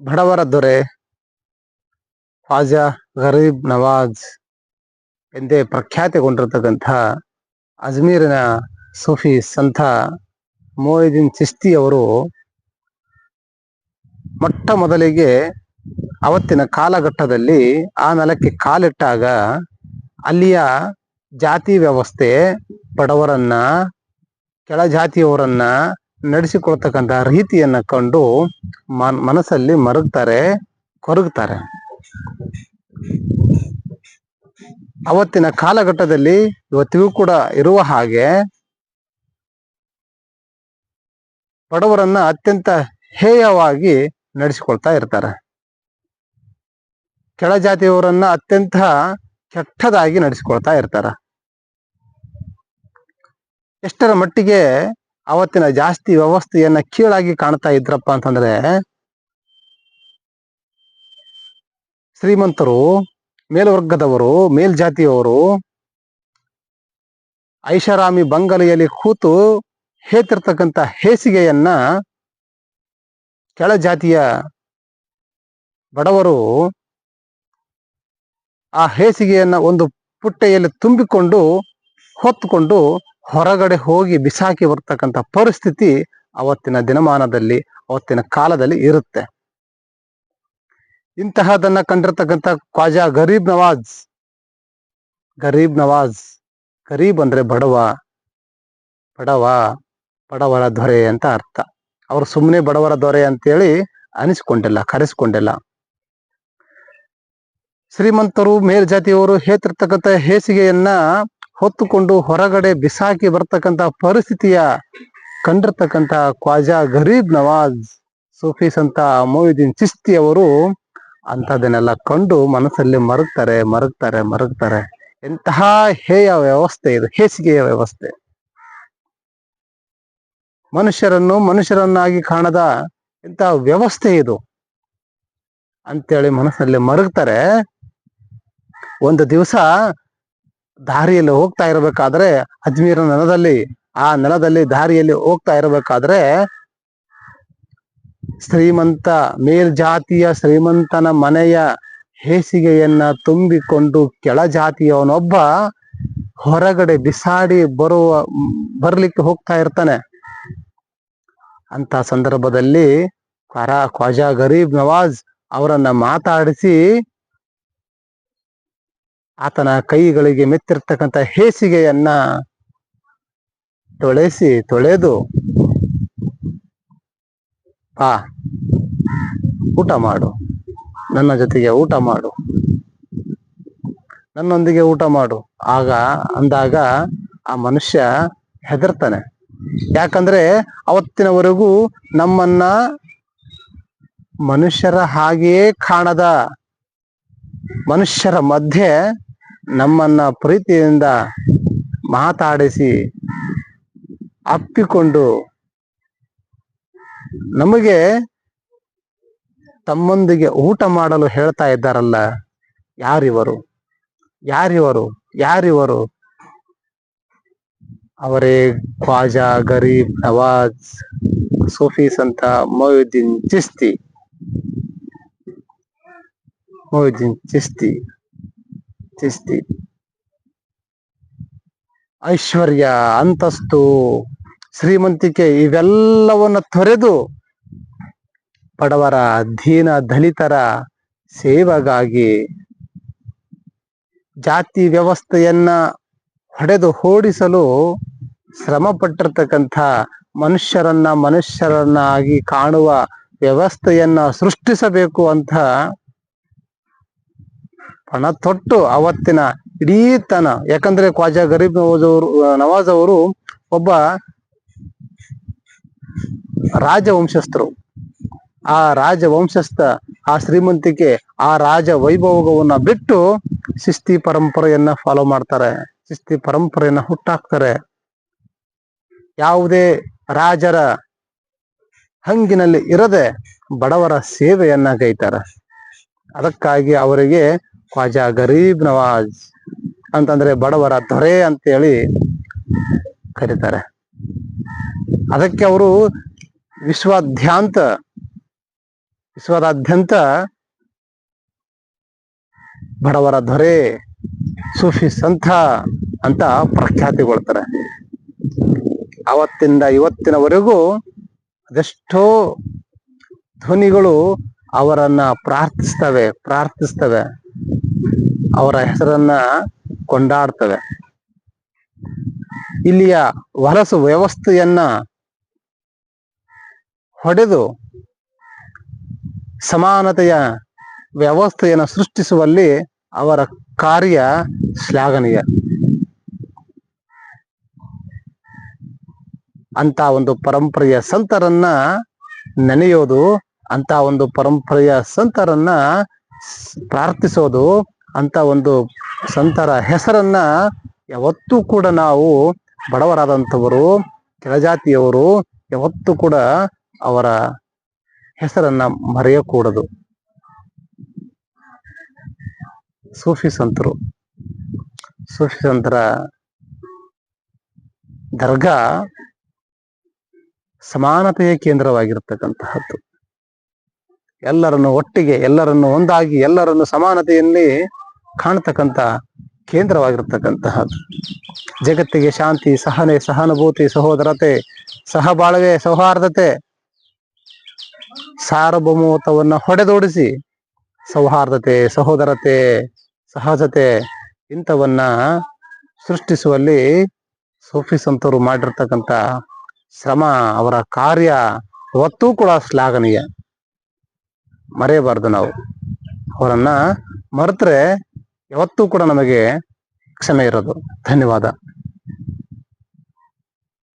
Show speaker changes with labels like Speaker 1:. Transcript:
Speaker 1: ಬಡವರ ದೊರೆ ಖಾಜಾ ಗರೀಬ್ ನವಾಜ್ ಎಂದೇ ಪ್ರಖ್ಯಾತಿಗೊಂಡಿರತಕ್ಕಂಥ ಅಜ್ಮೀರಿನ ಸೂಫಿ ಸಂತ ಮೋಹಿದ್ದೀನ್ ಚಿಸ್ತಿ ಅವರು ಮೊಟ್ಟ ಮೊದಲಿಗೆ ಅವತ್ತಿನ ಕಾಲಘಟ್ಟದಲ್ಲಿ ಆ ನೆಲಕ್ಕೆ ಕಾಲಿಟ್ಟಾಗ ಅಲ್ಲಿಯ ಜಾತಿ ವ್ಯವಸ್ಥೆ ಬಡವರನ್ನ, ಕೆಳ ಜಾತಿಯವರನ್ನ ನಡೆಸಿಕೊಳ್ತಕ್ಕಂಥ ರೀತಿಯನ್ನ ಕಂಡು ಮನ್, ಮನಸ್ಸಲ್ಲಿ ಮರುಗ್ತಾರೆ, ಕೊರಗ್ತಾರೆ. ಅವತ್ತಿನ ಕಾಲಘಟ್ಟದಲ್ಲಿ ಇವತ್ತಿಗೂ ಕೂಡ ಇರುವ ಹಾಗೆ ಬಡವರನ್ನ ಅತ್ಯಂತ ಹೇಯವಾಗಿ ನಡೆಸಿಕೊಳ್ತಾ ಇರ್ತಾರೆ. ಕೆಳ ಜಾತಿಯವರನ್ನ ಅತ್ಯಂತ ಕೆಟ್ಟದಾಗಿ ನಡೆಸಿಕೊಳ್ತಾ ಇರ್ತಾರ. ಎಷ್ಟರ ಮಟ್ಟಿಗೆ ಅವತ್ತಿನ ಜಾಸ್ತಿ ವ್ಯವಸ್ಥೆಯನ್ನ ಕೀಳಾಗಿ ಕಾಣ್ತಾ ಇದ್ರಪ್ಪ ಅಂತಂದ್ರೆ ಶ್ರೀಮಂತರು, ಮೇಲ್ವರ್ಗದವರು, ಮೇಲ್ಜಾತಿಯವರು ಐಷಾರಾಮಿ ಬಂಗಲೆಯಲ್ಲಿ ಕೂತು ಹೇತಿರ್ತಕ್ಕಂಥ ಹೇಸಿಗೆಯನ್ನ ಕೆಳ ಜಾತಿಯ ಬಡವರು ಆ ಹೇಸಿಗೆಯನ್ನ ಒಂದು ಪುಟ್ಟೆಯಲ್ಲಿ ತುಂಬಿಕೊಂಡು ಹೊತ್ತುಕೊಂಡು ಹೊರಗಡೆ ಹೋಗಿ ಬಿಸಾಕಿ ಬರ್ತಕ್ಕಂಥ ಪರಿಸ್ಥಿತಿ ಅವತ್ತಿನ ದಿನಮಾನದಲ್ಲಿ, ಅವತ್ತಿನ ಕಾಲದಲ್ಲಿ ಇರುತ್ತೆ. ಇಂತಹದನ್ನ ಕಂಡಿರ್ತಕ್ಕಂಥ ಖ್ವಾಜಾ ಗರೀಬ್ ನವಾಜ್ ಗರೀಬ್ ನವಾಜ್, ಗರೀಬ್ ಅಂದ್ರೆ ಬಡವ ಬಡವ, ಬಡವರ ದೊರೆ ಅಂತ ಅರ್ಥ. ಅವರು ಸುಮ್ಮನೆ ಬಡವರ ದೊರೆ ಅಂತೇಳಿ ಅನಿಸ್ಕೊಂಡಿಲ್ಲ, ಕರೆಸ್ಕೊಂಡಿಲ್ಲ. ಶ್ರೀಮಂತರು ಮೇಲ್ಜಾತಿಯವರು ಹೇತಿರ್ತಕ್ಕಂಥ ಹೇಸಿಗೆಯನ್ನ ಹೊತ್ತುಕೊಂಡು ಹೊರಗಡೆ ಬಿಸಾಕಿ ಬರ್ತಕ್ಕಂತ ಪರಿಸ್ಥಿತಿಯ ಕಂಡಿರ್ತಕ್ಕಂಥ ಖ್ವಾಜಾ ಗರೀಬ್ ನವಾಜ್ ಸೂಫಿ ಅಂತ ಮೊಯ್ದೀನ್ ಚಿಸ್ತಿ ಅವರು ಅಂಥದನ್ನೆಲ್ಲ ಕಂಡು ಮನಸ್ಸಲ್ಲಿ ಮರಗ್ತಾರೆ ಮರಗ್ತಾರೆ ಮರಗ್ತಾರೆ. ಎಂತಹ ಹೇಯ ವ್ಯವಸ್ಥೆ ಇದು, ಹೇಸಿಗೆಯ ವ್ಯವಸ್ಥೆ. ಮನುಷ್ಯರನ್ನು ಮನುಷ್ಯರನ್ನಾಗಿ ಕಾಣದ ಇಂತಹ ವ್ಯವಸ್ಥೆ ಇದು? ಅಂತೇಳಿ ಮನಸ್ಸಲ್ಲಿ ಮರಗ್ತಾರೆ. ಒಂದು ದಿವಸ ದಾರಿಯಲ್ಲಿ ಹೋಗ್ತಾ ಇರಬೇಕಾದ್ರೆ ಅಜ್ಮೀರ ನೆಲದಲ್ಲಿ, ಆ ನೆಲದಲ್ಲಿ ದಾರಿಯಲ್ಲಿ ಹೋಗ್ತಾ ಇರಬೇಕಾದ್ರೆ ಶ್ರೀಮಂತ ಮೇಲ್ಜಾತಿಯ ಶ್ರೀಮಂತನ ಮನೆಯ ಹೇಸಿಗೆಯನ್ನ ತುಂಬಿಕೊಂಡು ಕೆಳ ಜಾತಿಯವನೊಬ್ಬ ಹೊರಗಡೆ ಬಿಸಾಡಿ ಬರುವ, ಬರ್ಲಿಕ್ಕೆ ಹೋಗ್ತಾ ಇರ್ತಾನೆ. ಅಂತ ಸಂದರ್ಭದಲ್ಲಿ ಖರಾ ಖ್ವಾಜಾ ಗರೀಬ್ ನವಾಜ್ ಅವರನ್ನ ಮಾತಾಡಿಸಿ ಆತನ ಕೈಗಳಿಗೆ ಮೆತ್ತಿರ್ತಕ್ಕಂಥ ಹೇಸಿಗೆಯನ್ನ ತೊಳೆಸಿ, ತೊಳೆದು ಆ, ಊಟ ಮಾಡು. ನನ್ನ ಜೊತೆಗೆ ಊಟ ಮಾಡು. ನನ್ನೊಂದಿಗೆ ಊಟ ಮಾಡು. ಆಗ ಅಂದಾಗ ಆ ಮನುಷ್ಯ ಹೆದರ್ತಾನೆ. ಯಾಕಂದ್ರೆ ಅವತ್ತಿನವರೆಗೂ ನಮ್ಮನ್ನ ಮನುಷ್ಯರ ಹಾಗೆಯೇ ಕಾಣದ. ಮನುಷ್ಯರ ಮಧ್ಯೆ ನಮ್ಮನ್ನ ಪ್ರೀತಿಯಿಂದ ಮಾತಾಡಿಸಿ ಅಪ್ಪಿಕೊಂಡು ನಮಗೆ ತಮ್ಮೊಂದಿಗೆ ಊಟ ಮಾಡಲು ಹೇಳ್ತಾ ಇದ್ದಾರಲ್ಲ, ಯಾರಿವರು? ಯಾರಿವರು? ಯಾರಿವರು? ಅವರೇ ಖ್ವಾಜಾ ಗರೀಬ್ ನವಾಜ್ ಸೂಫಿ ಸಂತ ಮೊಯುದ್ದೀನ್ ಚಿಸ್ತಿ. ಮೊಯುದ್ದೀನ್ ಚಿಸ್ತಿ. ಚಿಸ್ತಿ ಐಶ್ವರ್ಯ, ಅಂತಸ್ತು, ಶ್ರೀಮಂತಿಕೆ ಇವೆಲ್ಲವನ್ನ ತೊರೆದು ಬಡವರ, ದೀನ ದಲಿತರ ಸೇವೆಗಾಗಿ ಜಾತಿ ವ್ಯವಸ್ಥೆಯನ್ನ ಹೊಡೆದು ಓಡಿಸಲು ಶ್ರಮ ಪಟ್ಟಿರ್ತಕ್ಕಂಥ ಮನುಷ್ಯರನ್ನ ಮನುಷ್ಯರನ್ನಾಗಿ ಕಾಣುವ ವ್ಯವಸ್ಥೆಯನ್ನ ಸೃಷ್ಟಿಸಬೇಕು ಅಂತ ಪಣ ತೊಟ್ಟು ಅವತ್ತಿನ ಇಡೀ ತನ, ಯಾಕಂದ್ರೆ ಖ್ವಾಜಾ ಗರೀಬ್ ನವಾಜ್ ಅವರು ನವಾಜ್ ಅವರು ಒಬ್ಬ ರಾಜವಂಶಸ್ಥರು. ಆ ರಾಜವಂಶಸ್ಥ, ಆ ಶ್ರೀಮಂತಿಕೆ, ಆ ರಾಜ ವೈಭವವನ್ನ ಬಿಟ್ಟು ಶಿಸ್ತಿ ಪರಂಪರೆಯನ್ನ ಫಾಲೋ ಮಾಡ್ತಾರೆ. ಶಿಸ್ತಿ ಪರಂಪರೆಯನ್ನ ಹುಟ್ಟಾಕ್ತಾರೆ. ಯಾವುದೇ ರಾಜರ ಹಂಗಿನಲ್ಲಿ ಇರದೆ ಬಡವರ ಸೇವೆಯನ್ನ ಗೈತಾರೆ. ಅದಕ್ಕಾಗಿ ಅವರಿಗೆ ಖ್ವಾಜಾ ಗರೀಬ್ ನವಾಜ್ ಅಂತಂದ್ರೆ ಬಡವರ ದೊರೆ ಅಂತೇಳಿ ಕರೀತಾರೆ. ಅದಕ್ಕೆ ಅವರು ವಿಶ್ವಾದ್ಯಾಂತ ವಿಶ್ವದಾದ್ಯಂತ ಬಡವರ ದೊರೆ, ಸೂಫಿ ಸಂತ ಅಂತ ಪ್ರಖ್ಯಾತಿಗೊಳ್ತಾರೆ. ಅವತ್ತಿಂದ ಇವತ್ತಿನವರೆಗೂ ಅದೆಷ್ಟೋ ಧ್ವನಿಗಳು ಅವರನ್ನ ಪ್ರಾರ್ಥಿಸ್ತವೆ ಪ್ರಾರ್ಥಿಸ್ತವೆ. ಅವರ ಹೆಸರನ್ನ ಕೊಂಡಾಡ್ತವೆ. ಇಲ್ಲಿಯ ವಲಸು ವ್ಯವಸ್ಥೆಯನ್ನ ಹೊಡೆದು ಸಮಾನತೆಯ ವ್ಯವಸ್ಥೆಯನ್ನು ಸೃಷ್ಟಿಸುವಲ್ಲಿ ಅವರ ಕಾರ್ಯ ಶ್ಲಾಘನೀಯ. ಅಂತ ಒಂದು ಪರಂಪರೆಯ ಸಂತರನ್ನ ನೆನೆಯೋದು ಅಂತ ಒಂದು ಪರಂಪರೆಯ ಸಂತರನ್ನ ಪ್ರಾರ್ಥಿಸೋದು ಅಂತ ಒಂದು ಸಂತರ ಹೆಸರನ್ನ ಯಾವತ್ತೂ ಕೂಡ ನಾವು ಬಡವರಾದಂಥವರು, ಕೆಳಜಾತಿಯವರು ಯಾವತ್ತೂ ಕೂಡ ಅವರ ಹೆಸರನ್ನ ಮರೆಯಕೂಡದು. ಸೂಫಿ ಸಂತರು. ಸೂಫಿ ಸಂತರ ದರ್ಗಾ ಸಮಾನತೆಯ ಕೇಂದ್ರವಾಗಿರ್ತಕ್ಕಂತಹದ್ದು. ಎಲ್ಲರನ್ನು ಒಟ್ಟಿಗೆ, ಎಲ್ಲರನ್ನು ಒಂದಾಗಿ, ಎಲ್ಲರನ್ನು ಸಮಾನತೆಯಲ್ಲಿ ಕಾಣ್ತಕ್ಕಂತ ಕೇಂದ್ರವಾಗಿರ್ತಕ್ಕಂತಹದ್ದು. ಜಗತ್ತಿಗೆ ಶಾಂತಿ, ಸಹನೆ, ಸಹಾನುಭೂತಿ, ಸಹೋದರತೆ, ಸಹಬಾಳ್ವೆ, ಸೌಹಾರ್ದತೆ, ಸಾರ್ವಭೌಮತ್ವವನ್ನ ಹೊಡೆದೋಡಿಸಿ ಸೌಹಾರ್ದತೆ, ಸಹೋದರತೆ, ಸಹಜತೆ ಇಂಥವನ್ನ ಸೃಷ್ಟಿಸುವಲ್ಲಿ ಸೂಫಿ ಸಂತರು ಮಾಡಿರ್ತಕ್ಕಂಥ ಶ್ರಮ, ಅವರ ಕಾರ್ಯ ಅವತ್ತೂ ಕೂಡ ಶ್ಲಾಘನೀಯ. ಮರೆಯಬಾರ್ದು ನಾವು. ಅವರನ್ನ ಮರೆತ್ರೆ ಯಾವತ್ತೂ ಕೂಡ ನಮಗೆ ಕ್ಷಮೆ ಇರೋದು. ಧನ್ಯವಾದ.